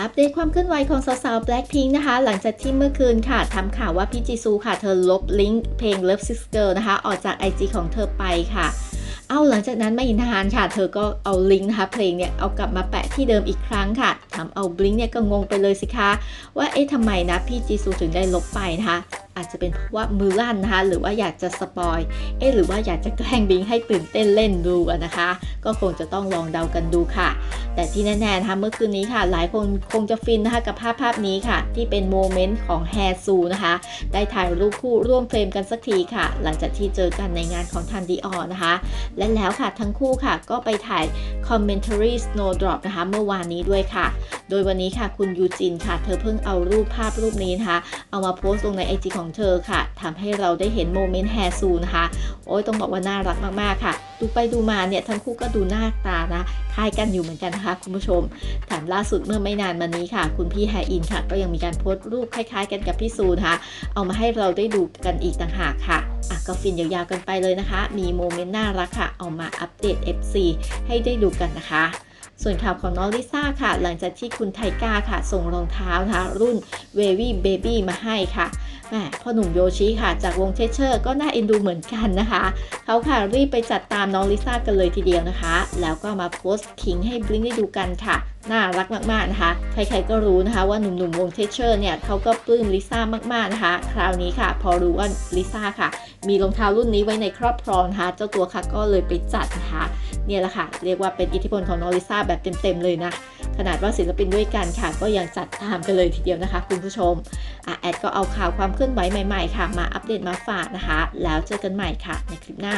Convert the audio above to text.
อัปเดตความเคลื่อนไหวของสาวๆ Blackpink นะคะ หลังจากที่เมื่อคืนค่ะทำข่าวว่าพี่จีซูค่ะ เธอลบลิงก์เพลง Love Six Girl นะคะ ออกจาก IG ของเธอไปค่ะ เอาหลังจากนั้นไม่นานค่ะ เธอก็เอาลิงก์นะคะเพลงเนี่ย เอากลับมาแปะที่เดิมอีกครั้งค่ะทำเอาบลิงก์เนี่ยก็งงไปเลยสิคะ ว่าเอ๊ะทำไมนะพี่จีซูถึงได้ลบไปนะคะ อาจจะเป็นเพราะว่ามือลั่นนะคะ หรือว่าอยากจะสปอยเอ๊ะหรือว่าอยากจะแกล้งบิงให้ตื่นเต้นเล่นดูนะคะ ก็คงจะต้องลองเดากันดูค่ะ แต่ที่แน่ๆนะคะเมื่อคืนนี้ค่ะ หลายคนคงจะฟินนะคะกับภาพภาพนี้ค่ะ ที่เป็นโมเมนต์ของแฮซูนะคะ ได้ถ่ายรูปคู่ร่วมเฟรมกันสักทีค่ะ หลังจากที่เจอกันในงานของทันดีออนะคะ และแล้วค่ะทั้งคู่ค่ะก็ไปถ่าย commentary snowdrop นะคะ เมื่อวานนี้ด้วยค่ะ โดยวันนี้ค่ะคุณยูจินค่ะ เธอเพิ่งเอารูปภาพรูปนี้นะคะ เอามาโพสต์ลงในไอจของเธอค่ะทำให้เราได้เห็นโมเมนต์แฮซูนะคะ โอ้ยต้องบอกว่าน่ารักมากๆค่ะ ดูไปดูมาเนี่ย ทั้งคู่ก็ดูหน้าตานะคล้ายกันอยู่เหมือนกันนะคะคุณผู้ชมแถมล่าสุดเมื่อไม่นานมานี้ค่ะ คุณพี่แฮอินค่ะ ก็ยังมีการโพสต์รูปคล้าย ๆ กันกับพี่ซูนะคะ เอามาให้เราได้ดูกันอีกต่างหากค่ะ อะก็ฟินยาวๆกันไปเลยนะคะ มีโมเมนต์น่ารักค่ะ เอามาอัปเดต FC ให้ได้ดูกันนะคะ ส่วนข่าวของน้องลิซ่าค่ะ หลังจากที่คุณไทก้าค่ะ ส่งรองเท้านะคะรุ่น Wavy Baby มาให้ค่ะ พ่อหนุ่มโยชิค่ะ จากวงเทเชอร์ ก็น่าเอ็นดูเหมือนกันนะคะ เขาค่ะรีบไปจัดตามน้องลิซ่ากันเลยทีเดียวนะคะ แล้วก็มาโพสต์คิงให้บลิงได้ดูกันค่ะน่ารักมาก ๆ นะคะ ใคร ๆ ก็รู้นะคะว่าหนุ่ม ๆ วงเทเชอร์เนี่ยเขาก็ปลื้มลิซ่ามาก ๆ นะคะ คราวนี้ค่ะ พอรู้ว่าลิซ่าค่ะ มีรองเท้ารุ่นนี้ไว้ในครอบครองนะคะ เจ้าตัวค่ะก็เลยไปจัดนะคะ เนี่ยแหละค่ะ เรียกว่าเป็นอิทธิพลของน้องลิซ่าแบบเต็ม ๆ เลยนะ ขนาดว่าศิลปินด้วยกันค่ะ ก็ยังจัดตามกันเลยทีเดียวนะคะ คุณผู้ชมอแอดก็เอาข่าวความเคลื่อนไหวใหม่ๆค่ะ มาอัปเดตมาฝากนะคะ แล้วเจอกันใหม่ค่ะ ในคลิปหน้า